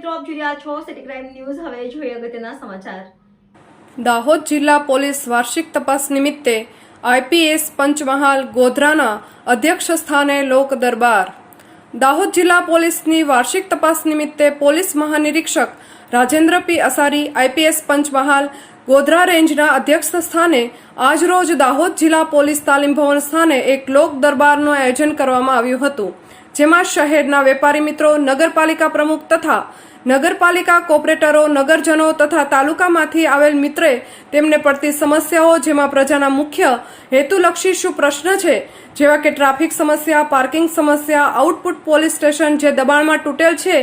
મિત્રો આપ જોઈ રહ્યા છો. સિટી ક્રાઇમ ન્યૂઝ હવે જોઈએ અગત્યના સમાચાર. દાહોદ જિલ્લા પોલીસ વાર્ષિક તપાસ નિમિત્તે આઈપીએસ પંચમહાલ ગોધરાના અધ્યક્ષ સ્થાને લોક દરબાર. દાહોદ જિલ્લા પોલીસની વાર્ષિક તપાસ નિમિત્તે પોલીસ મહાનિરીક્ષક રાજેન્દ્ર પી અસારી આઈપીએસ પંચમહાલ ગોધરા રેન્જના અધ્યક્ષ સ્થાને આજરોજ દાહોદ જિલ્લા પોલીસ તાલીમ ભવન સ્થાને એક લોક દરબારનું આયોજન કરવામાં આવ્યું હતું. જેમાં શહેરના વેપારી મિત્રો, નગરપાલિકા પ્રમુખ તથા નગરપાલિકા કોર્પોરેટરો, નગરજનો તથા તાલુકામાંથી આવેલ મિત્રે તેમને પડતી સમસ્યાઓ, જેમાં પ્રજાના મુખ્ય હેતુલક્ષી શું પ્રશ્ન છે? જેવા કે ટ્રાફિક સમસ્યા, પાર્કિંગ સમસ્યા, આઉટપુટ પોલીસ સ્ટેશન જે દબાણમાં તૂટેલ છે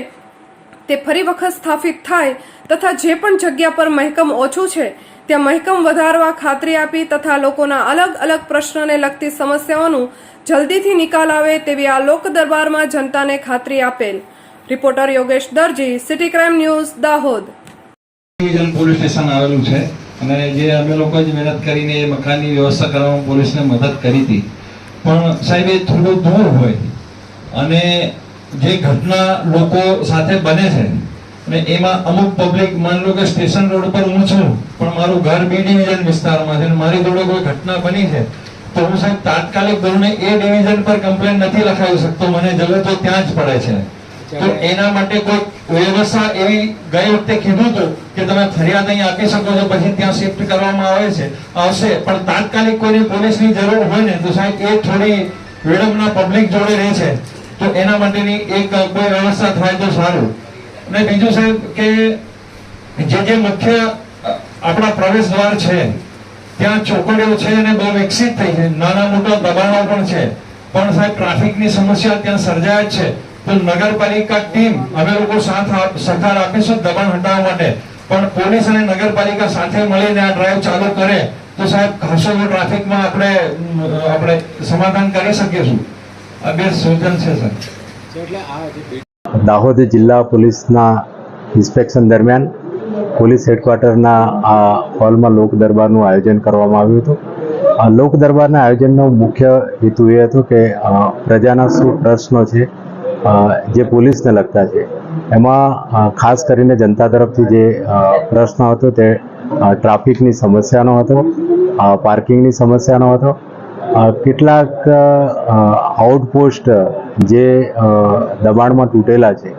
તે ફરી વખત સ્થાપિત થાય તથા જે પણ જગ્યા પર મહેકમ ઓછું છે, ત્યાં મહેકમ વધારવા ખાતરી આપી તથા લોકોના અલગ અલગ પ્રશ્નને લગતી સમસ્યાઓનું જલ્દીથી નિકાલ આવે તેવી આ લોક દરબારમાં જનતાને ખાતરી આપેલ. Reporter Yogesh Darji, city crime news, Dahod. Police station આવેલું છે અને જે અમે લોકો જ મહેનત કરીને એ મકાનની વ્યવસ્થા કરવામાં પોલીસને મદદ કરી હતી. પણ સાહેબ, એ થોડું દૂર હોય અને જે ઘટના લોકો સાથે બને છે અને એમાં અમુક પબ્લિક માની લો કે સ્ટેશન રોડ પર હું છું પણ મારું ઘર બી ડિવિઝન વિસ્તારમાં છે મારી જોડે કોઈ ઘટના બની છે તો હું સાહેબ તાત્કાલિક ધોરણે એ ડિવિઝન પર કમ્પ્લેન નથી લખાવી શકતો મને જગત તો ત્યાં જ પડે છે. તો એના માટે કોઈ વ્યવસ્થા એવી ગઈ વખતે કીધું હતું કે તમે ફરિયાદ અહીં આપી શકો છો પછી ત્યાં શિફ્ટ કરવામાં આવે છે આવશે પણ તાત્કાલિક કોઈને પોલીસની જરૂર હોય ને તો સાહેબ એ થોડી વિડંબના પબ્લિક જોડે રહે છે. તો એના માટેની એક કોઈ વ્યવસ્થા થાય તો સારું. અને બીજું સાહેબ કે જે જે મુખ્ય આપણા પ્રવેશ દ્વાર છે, ત્યાં ચોકડીઓ છે અને બહુ વિકસિત થઈ છે. નાના મોટા દબાણો પણ છે. પણ સાહેબ, ટ્રાફિકની સમસ્યા ત્યાં સર્જાય છે. તો નગરપાલિકા ટીમ, અમે લોકો સાથ સહકાર આપીશું દબાણ હટાવવા માટે. પણ પોલીસ અને નગરપાલિકા સાથે મળીને આ ડ્રાઈવ ચાલુ કરે, તો સાહેબ, ખાસો ટ્રાફિકમાં આપણે આપણે સમાધાન કરી શકીશું દાહોદ જિલ્લા પોલીસના ઇન્સ્પેક્શન દરમિયાન પોલીસ હેડક્વાર્ટરના આ હોલમાં લોક દરબારનું આયોજન કરવામાં આવ્યું હતું. આ લોક દરબારના આયોજનનો મુખ્ય હેતુ એ હતો કે પ્રજાના શું પ્રશ્નો છે જે પોલીસને લગતા છે. એમાં ખાસ કરીને જનતા તરફથી જે પ્રશ્ન હતો તે ટ્રાફિકની સમસ્યાનો હતો પાર્કિંગની સમસ્યાનો હતો કેટલાક આઉટપોસ્ટ જે દબાણમાં તૂટેલા છે,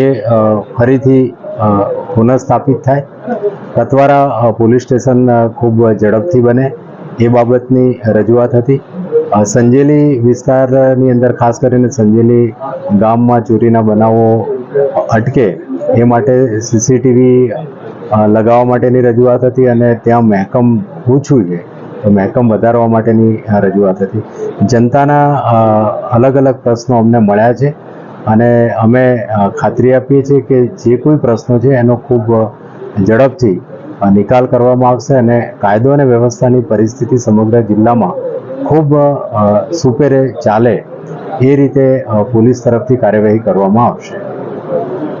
એ ફરીથી પુનઃસ્થાપિત થાય. કતવારા પોલીસ સ્ટેશન ખૂબ ઝડપથી બને. એ બાબતની રજૂઆત હતી. સંજેલી વિસ્તારની અંદર, ખાસ કરીને સંજેલી ગામમાં ચોરીના બનાવો અટકે, એ માટે સીસીટીવી લગાવવા માટેની રજૂઆત હતી અને ત્યાં મહેકમ ઓછું છે. મહેકમ વધારવા માટેની રજૂઆત હતી. જનતાના અલગ અલગ પ્રશ્નો અમને મળ્યા છે અને અમે ખાતરી આપીએ છીએ કે જે કોઈ પ્રશ્નો છે એનો ખૂબ ઝડપથી નિકાલ કરવામાં આવશે અને કાયદો અને વ્યવસ્થાની પરિસ્થિતિ સમગ્ર જિલ્લામાં ખૂબ સુપેરે ચાલે એ રીતે પોલીસ તરફથી કાર્યવાહી કરવામાં આવશે.